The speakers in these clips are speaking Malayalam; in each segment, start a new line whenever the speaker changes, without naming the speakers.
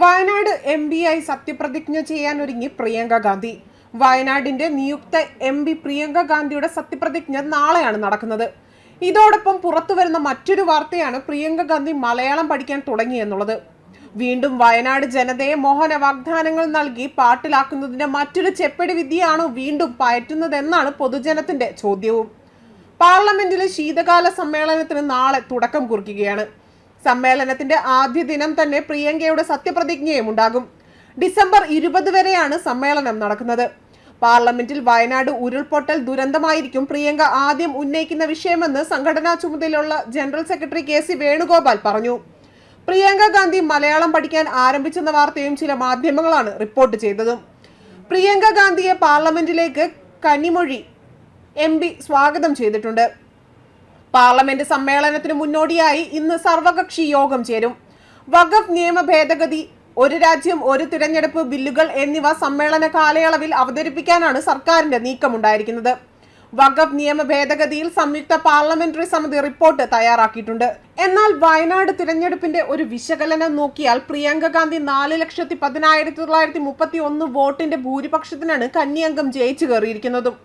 വയനാട് എം പി ആയി സത്യപ്രതിജ്ഞ ചെയ്യാൻ ഒരുങ്ങി പ്രിയങ്ക ഗാന്ധി. വയനാടിന്റെ നിയുക്ത എം പി പ്രിയങ്ക ഗാന്ധിയുടെ സത്യപ്രതിജ്ഞ നാളെയാണ് നടക്കുന്നത്. ഇതോടൊപ്പം പുറത്തു വരുന്ന മറ്റൊരു വാർത്തയാണ് പ്രിയങ്ക ഗാന്ധി മലയാളം പഠിക്കാൻ തുടങ്ങി എന്നുള്ളത്. വീണ്ടും വയനാട് ജനതയെ മോഹന വാഗ്ദാനങ്ങൾ നൽകി പാട്ടിലാക്കുന്നതിന്റെ മറ്റൊരു ചെപ്പടി വിദ്യയാണോ വീണ്ടും പയറ്റുന്നതെന്നാണ് പൊതുജനത്തിന്റെ ചോദ്യവും. പാർലമെന്റിലെ ശീതകാല സമ്മേളനത്തിന് നാളെ തുടക്കം കുറിക്കുകയാണ്. സമ്മേളനത്തിന്റെ ആദ്യ ദിനം തന്നെ പ്രിയങ്കയുടെ സത്യപ്രതിജ്ഞയും ഉണ്ടാകും. ഡിസംബർ ഇരുപത് വരെയാണ് സമ്മേളനം നടക്കുന്നത്. പാർലമെന്റിൽ വയനാട് ഉരുൾപൊട്ടൽ ദുരന്തമായിരിക്കും പ്രിയങ്ക ആദ്യം ഉന്നയിക്കുന്ന വിഷയമെന്ന് സംഘടനാ ചുമതലയുള്ള general secretary K C Venugopal പറഞ്ഞു. പ്രിയങ്ക ഗാന്ധി മലയാളം പഠിക്കാൻ ആരംഭിച്ചെന്ന വാർത്തയും ചില മാധ്യമങ്ങളാണ് റിപ്പോർട്ട് ചെയ്തതും. പ്രിയങ്ക ഗാന്ധിയെ പാർലമെന്റിലേക്ക് കനിമൊഴി എം സ്വാഗതം ചെയ്തിട്ടുണ്ട്. പാർലമെന്റ് സമ്മേളനത്തിന് മുന്നോടിയായി ഇന്ന് സർവകക്ഷി യോഗം ചേരും. വഖഫ് നിയമ ഭേദഗതി ഒരു രാജ്യം ഒരു തിരഞ്ഞെടുപ്പ് ബില്ലുകൾ എന്നിവ സമ്മേളന കാലയളവിൽ അവതരിപ്പിക്കാനാണ് സർക്കാരിന്റെ നീക്കമുണ്ടായിരിക്കുന്നത്. വഖഫ് നിയമ ഭേദഗതിയിൽ സംയുക്ത പാർലമെന്ററി സമിതി റിപ്പോർട്ട് തയ്യാറാക്കിയിട്ടുണ്ട്. എന്നാൽ വയനാട് തിരഞ്ഞെടുപ്പിന്റെ ഒരു വിശകലനം നോക്കിയാൽ പ്രിയങ്ക ഗാന്ധി നാല് ലക്ഷത്തി പതിനായിരത്തി തൊള്ളായിരത്തി മുപ്പത്തി ഒന്ന് വോട്ടിന്റെ ഭൂരിപക്ഷത്തിനാണ് കന്നിയംഗം ജയിച്ചു കയറിയിരിക്കുന്നതും.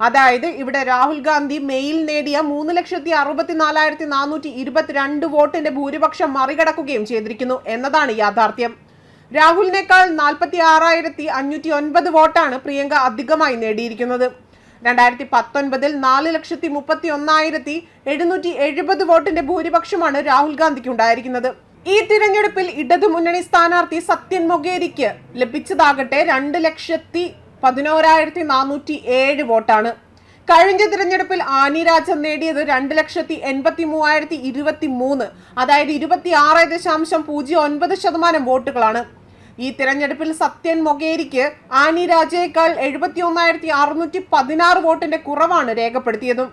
അതായത് ഇവിടെ രാഹുൽ ഗാന്ധി മെയിൽ നേടിയ മൂന്ന് ലക്ഷത്തി അറുപത്തി നാലായിരത്തി നാനൂറ്റി ഇരുപത്തിരണ്ട് വോട്ടിന്റെ ഭൂരിപക്ഷം മറികടക്കുകയും ചെയ്തിരിക്കുന്നു എന്നതാണ് യാഥാർത്ഥ്യം. രാഹുലിനേക്കാൾ നാൽപ്പത്തി ആറായിരത്തി അഞ്ഞൂറ്റി ഒൻപത് വോട്ടാണ് പ്രിയങ്ക അധികമായി നേടിയിരിക്കുന്നത്. രണ്ടായിരത്തി പത്തൊൻപതിൽ നാല് ലക്ഷത്തി മുപ്പത്തി ഒന്നായിരത്തി എഴുന്നൂറ്റി എഴുപത് വോട്ടിന്റെ ഭൂരിപക്ഷമാണ് രാഹുൽ ഗാന്ധിക്ക് ഉണ്ടായിരിക്കുന്നത് ഈ തിരഞ്ഞെടുപ്പിൽ ഇടതുമുന്നണി സ്ഥാനാർത്ഥി സത്യൻ മൊഗേരിക്ക് ലഭിച്ചതാകട്ടെ രണ്ട് ലക്ഷത്തി പതിനോരായിരത്തി നാനൂറ്റി ഏഴ് വോട്ടാണ്. കഴിഞ്ഞ തിരഞ്ഞെടുപ്പിൽ ആനി രാജൻ നേടിയത് രണ്ട് ലക്ഷത്തി എൺപത്തി മൂവായിരത്തി ഇരുപത്തി മൂന്ന് അതായത് ഇരുപത്തി ആറ് ദശാംശം പൂജ്യം ഒൻപത് ശതമാനം വോട്ടുകളാണ്. ഈ തിരഞ്ഞെടുപ്പിൽ സത്യൻ മൊഗേരിക്ക് ആനി രാജയേക്കാൾ എഴുപത്തി ഒന്നായിരത്തി അറുന്നൂറ്റി പതിനാറ് വോട്ടിന്റെ കുറവാണ് രേഖപ്പെടുത്തിയതും.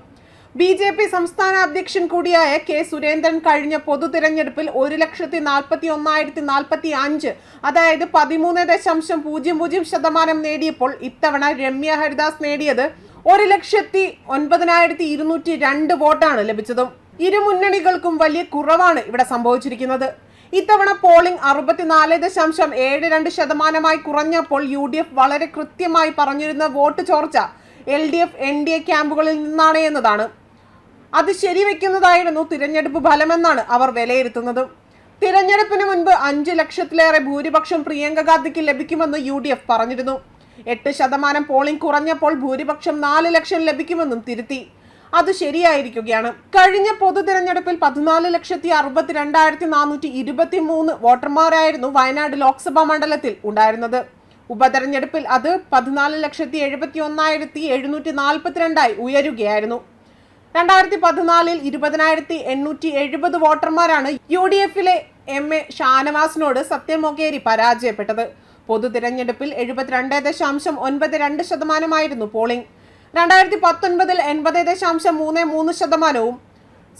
ബി ജെ പി സംസ്ഥാന അധ്യക്ഷൻ കൂടിയായ കെ സുരേന്ദ്രൻ കഴിഞ്ഞ പൊതു തിരഞ്ഞെടുപ്പിൽ ഒരു ലക്ഷത്തി നാൽപ്പത്തി ഒന്നായിരത്തി നാൽപ്പത്തി അഞ്ച് അതായത് പതിമൂന്ന് ദശാംശം പൂജ്യം പൂജ്യം ശതമാനം നേടിയപ്പോൾ ഇത്തവണ രമ്യ ഹരിദാസ് നേടിയത് ഒരു ലക്ഷത്തി ഒൻപതിനായിരത്തി ഇരുന്നൂറ്റി രണ്ട് വോട്ടാണ് ലഭിച്ചതും. ഇരു മുന്നണികൾക്കും വലിയ കുറവാണ് ഇവിടെ സംഭവിച്ചിരിക്കുന്നത്. ഇത്തവണ പോളിംഗ് അറുപത്തിനാല് ദശാംശം ഏഴ് രണ്ട് ശതമാനമായി കുറഞ്ഞപ്പോൾ യു ഡി എഫ് വളരെ കൃത്യമായി പറഞ്ഞിരുന്ന വോട്ട് ചോർച്ച L D F N D A ക്യാമ്പുകളിൽ നിന്നാണ് എന്നതാണ്. അത് ശരിവെക്കുന്നതായിരുന്നു തിരഞ്ഞെടുപ്പ് ഫലമെന്നാണ് അവർ വിലയിരുത്തുന്നത്. തിരഞ്ഞെടുപ്പിന് മുൻപ് അഞ്ചു ലക്ഷത്തിലേറെ ഭൂരിപക്ഷം പ്രിയങ്ക ഗാന്ധിക്ക് ലഭിക്കുമെന്ന് യു ഡി എഫ് പറഞ്ഞിരുന്നു. എട്ട് ശതമാനം പോളിംഗ് കുറഞ്ഞപ്പോൾ ഭൂരിപക്ഷം നാല് ലക്ഷം ലഭിക്കുമെന്നും തിരുത്തി. അത് ശരിയായിരിക്കുകയാണ്. കഴിഞ്ഞ പൊതു തിരഞ്ഞെടുപ്പിൽ പതിനാല് ലക്ഷത്തി അറുപത്തിരണ്ടായിരത്തി നാനൂറ്റി ഇരുപത്തി മൂന്ന് വോട്ടർമാരായിരുന്നു വയനാട് ലോക്സഭാ മണ്ഡലത്തിൽ ഉണ്ടായിരുന്നത്. ഉപതെരഞ്ഞെടുപ്പിൽ അത് പതിനാല് ലക്ഷത്തി എഴുപത്തി ഒന്നായിരത്തി എഴുന്നൂറ്റി നാൽപ്പത്തിരണ്ടായി ഉയരുകയായിരുന്നു. രണ്ടായിരത്തി പതിനാലിൽ ഇരുപതിനായിരത്തി എണ്ണൂറ്റി എഴുപത് വോട്ടർമാരാണ് യു ഡി എഫിലെ എം എ ഷാനവാസിനോട് സത്യമൊകേരി പരാജയപ്പെട്ടത്. പൊതു തിരഞ്ഞെടുപ്പിൽ എഴുപത്തിരണ്ട് ദശാംശം ഒൻപത് രണ്ട് ശതമാനമായിരുന്നു പോളിംഗ്. രണ്ടായിരത്തി പത്തൊൻപതിൽ എൺപത് ദശാംശം മൂന്ന് മൂന്ന് ശതമാനവും.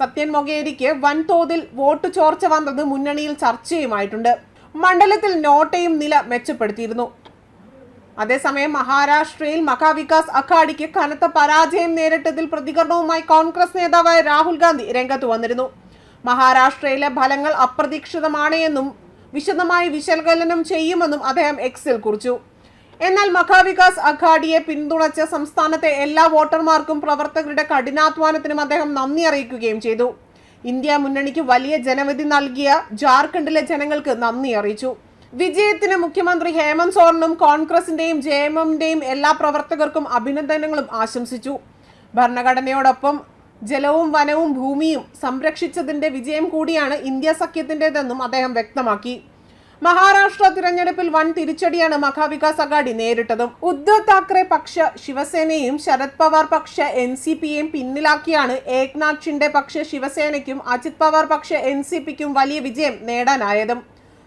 സത്യൻ മൊകേരിക്ക് വൻതോതിൽ വോട്ട് ചോർച്ച വന്നത് മുന്നണിയിൽ ചർച്ചയുമായിട്ടുണ്ട്. മണ്ഡലത്തിൽ നോട്ടയും നില മെച്ചപ്പെടുത്തിയിരുന്നു. അതേസമയം മഹാരാഷ്ട്രയിൽ മഹാവികാസ് അഘാഡിക്ക് കനത്ത പരാജയം നേരിട്ടതിൽ പ്രതികരണവുമായി കോൺഗ്രസ് നേതാവായ രാഹുൽ ഗാന്ധി രംഗത്ത് വന്നിരുന്നു. മഹാരാഷ്ട്രയിലെ ഫലങ്ങൾ അപ്രതീക്ഷിതമാണ് എന്നും വിശദമായി വിശകലനം ചെയ്യുമെന്നും അദ്ദേഹം എക്സിൽ കുറിച്ചു. എന്നാൽ മഹാവികാസ് അഘാഡിയെ പിന്തുണച്ച സംസ്ഥാനത്തെ എല്ലാ വോട്ടർമാർക്കും പ്രവർത്തകരുടെ കഠിനാധ്വാനത്തിനും അദ്ദേഹം നന്ദി അറിയിക്കുകയും ചെയ്തു. ഇന്ത്യ മുന്നണിക്ക് വലിയ ജനവിധി നൽകിയ ജാർഖണ്ഡിലെ ജനങ്ങൾക്ക് നന്ദി അറിയിച്ചു. വിജയത്തിന് മുഖ്യമന്ത്രി ഹേമന്ത് സോറനും കോൺഗ്രസിന്റെയും ജെ എം എമ്മിന്റെയും എല്ലാ പ്രവർത്തകർക്കും അഭിനന്ദനങ്ങളും ആശംസിച്ചു. ഭരണഘടനയോടൊപ്പം ജലവും വനവും ഭൂമിയും സംരക്ഷിച്ചതിന്റെ വിജയം കൂടിയാണ് ഇന്ത്യ സഖ്യത്തിന്റേതെന്നും അദ്ദേഹം വ്യക്തമാക്കി. മഹാരാഷ്ട്ര തിരഞ്ഞെടുപ്പിൽ വൻ തിരിച്ചടിയാണ് മഹാവികാസ് അഗാഡി നേരിട്ടതും. ഉദ്ധവ് താക്കറെ പക്ഷ ശിവസേനയും ശരത് പവാർ പക്ഷ എൻ സി പിയെയും പിന്നിലാക്കിയാണ് ഏക്നാഥ് ഷിൻഡെ പക്ഷ ശിവസേനയ്ക്കും അജിത് പവാർ പക്ഷ എൻ സി പിക്കും വലിയ വിജയം നേടാനായതും.